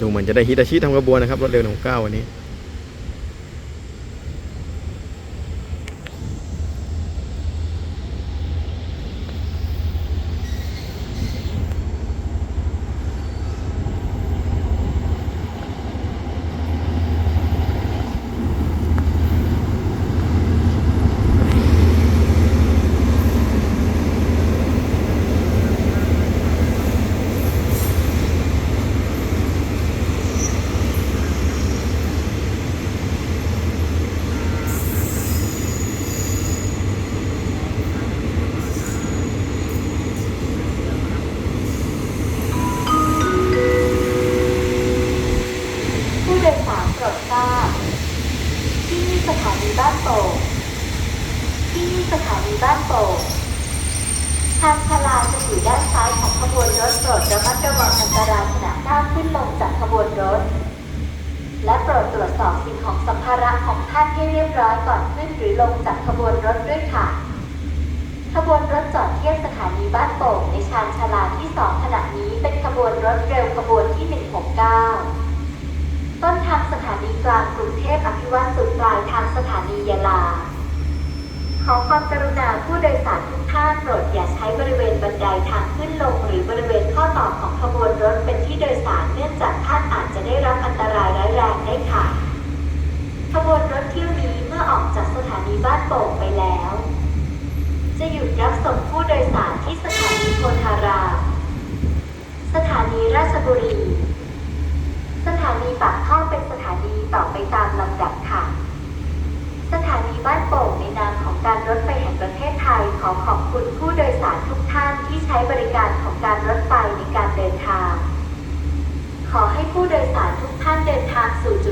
ดูเหมือนจะได้ฮิตาชิทำกระบวนนะครับรถเร็วของเก้าวันนี้ ผู้โดยสารโปรดทราบ ที่นี่สถานี บ้านโป่งที่นี่สถานีบ้านโป่งทางชลาจะอยู่ด้านซ้ายของขบวนรถโปรดระมัดระวังอันตรายขณะก้าวขึ้นลงจากขบวนรถ และโปรดตรวจสอบสิ่งของสัมภาระของท่านให้เรียบร้อยก่อนขึ้นหรือลงจากขบวนรถด้วยค่ะ ขบวนรถจอดเทียบสถานีบ้านโป่งในชานชาลาที่สองขณะนี้เป็นขบวนรถเร็วขบวนที่169ต้น รุณาผู้โดยสารทุกท่านโปรดอย่าใช้บริเวณบันไดทางขึ้นลง หรือบริเวณข้อต่อของขบวนรถเป็นที่โดยสารเนื่องจากท่านอาจจะได้รับอันตรายร้ายแรงได้ค่ะ ขบวนรถเที่ยวนี้เมื่อออกจากสถานีบ้านโป่งไปแล้ว จะหยุดรับส่งผู้โดยสารที่สถานีโพธารามสถานีราชบุรี สถานีปากท่อเป็นสถานีต่อไปตามลำดับค่ะ สถานีบ้านโป่งในนามของการรถไฟ ภัยขอขอบคุณผู้โดยสารทุกท่านที่ใช้บริการของการรถไฟในการเดินทาง ขอให้ผู้โดยสารทุกท่านเดินทางสู่จุด